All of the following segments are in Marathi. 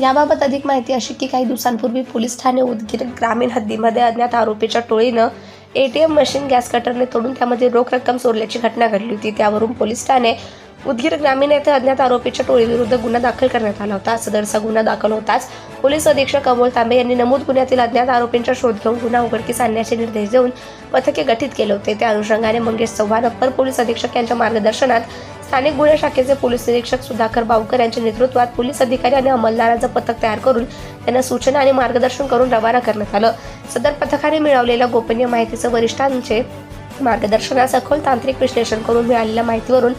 याबाबत अधिक माहिती अशी की काही दिवसांपूर्वी पोलीस ठाणे उदगीर ग्रामीण हद्दीमध्ये अज्ञात आरोपीच्या टोळीनं A T M machine gas कटरने तोडून त्यामध्ये रोख रक्कम चोरल्याची घटना घडली होती. त्यावरून पोलीस ठाणे उदगीर ग्रामीण येथे अज्ञात आरोपीच्या टोळीविरुद्ध गुन्हा दाखल करण्यात आला होता. सदरचा गुन्हा दाखल होताच पोलीस अधीक्षक अमोल तांबे यांनी नमूद गुन्ह्यातील अज्ञात आरोपींचा शोध घेऊन गुन्हा उघडकीस आणण्याचे निर्देश देऊन पथके गठीत केले होते. त्या अनुषंगाने मंगेश चव्हाण अप्पर पोलीस अधीक्षक यांच्या मार्गदर्शनात स्थानिक गुन्हे शाखेचे पोलीस निरीक्षक सुधाकर बावकर यांच्या नेतृत्वात पोलीस अधिकारी आणि अंमलदारांचं पथक तयार करून त्यांना सूचना आणि मार्गदर्शन करून रवाना करण्यात आलं. सदर पथकाने मिळवलेल्या गोपनीय माहितीचं वरिष्ठांचे मार्गदर्शना सखोल तांत्रिक विश्लेषण करून मिळालेल्या माहितीवरून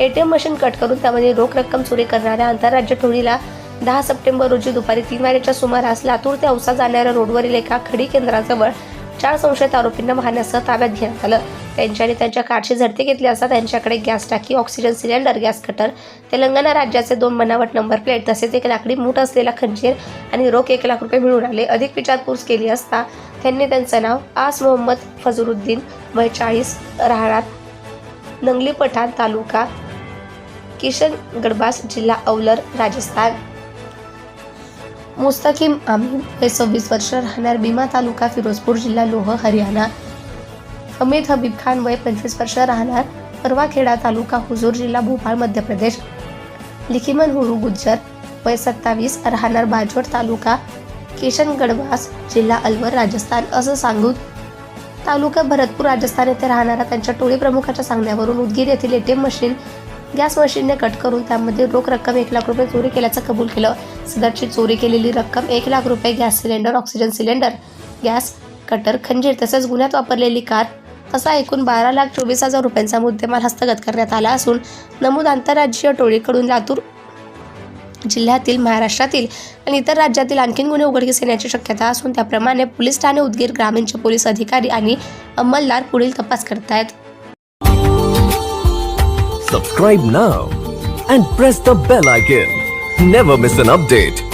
एटीएम मशीन कट करून त्यामध्ये रोख रक्कम चोरी करणाऱ्या आंतरराज्य टोळीला दहा सप्टेंबर रोजी दुपारी तीन वाजेच्या सुमारास लातूर ते औसा जाणाऱ्या रोडवरील एका खडी केंद्राजवळ चार संशयित आरोपींना वाहनासह ताब्यात घेण्यात आलं. त्यांच्याने त्यांच्या कारची झडती घेतली असता त्यांच्याकडे गॅस टाकी oxygen cylinder gas cutter Telangana राज्याचे दोन बनावट नंबर प्लेट तसेच एक लाकडी मूठ असलेला खंजीर आणि रोख एक लाख रुपये मिळून आले. अधिक विचारपूस केली असता त्यांनी त्यांचं नाव आस मोहम्मद फजरुद्दीन वय चाळीस राहणार नंगली पठाण तालुका किशन गडबास जिल्हा अवलर राजस्थान. मुस्तकीम आमीन हे सव्वीस वर्ष राहणार. भीमा तालुका फिरोजपूर जिल्हा लोह हरियाणा. अमित हबीब खान वय पंचवीस वर्ष राहणार परवाखेडा तालुका हुजूर जिल्हा भोपाळ मध्य प्रदेश. लिखिमन हुरू गुज्जर वय सत्तावीस राहणार बाजवड तालुका किशन गडवास जिल्हा अलवर राजस्थान असं सांगून तालुका भरतपूर राजस्थान येथे राहणारा त्यांच्या टोळी प्रमुखाच्या सांगण्यावरून उदगीर येथील एटीएम मशीन गॅस मशीनने कट करून त्यामध्ये रोख रक्कम एक लाख रुपये चोरी केल्याचं कबूल केलं. सदरची चोरी केलेली रक्कम एक लाख रुपये gas cylinder oxygen cylinder gas cutter खंजीर तसेच गुन्ह्यात वापरलेली कार असा एकूण बारा लाख चोवीस हजार रुपयांचा मुद्देमाल हस्तगत करण्यात आला असून नमूद आंतरराज्यीय टोळीकडून लातूर जिल्ह्यातील महाराष्ट्रातील आणि इतर राज्यातील आणखीन गुन्हे उघडकीस येण्याची शक्यता असून त्याप्रमाणे पोलीस ठाणे उदगीर ग्रामीणचे पोलीस अधिकारी आणि अंमलदार पुढील तपास करत आहेत subscribe now and press the bell icon never miss an update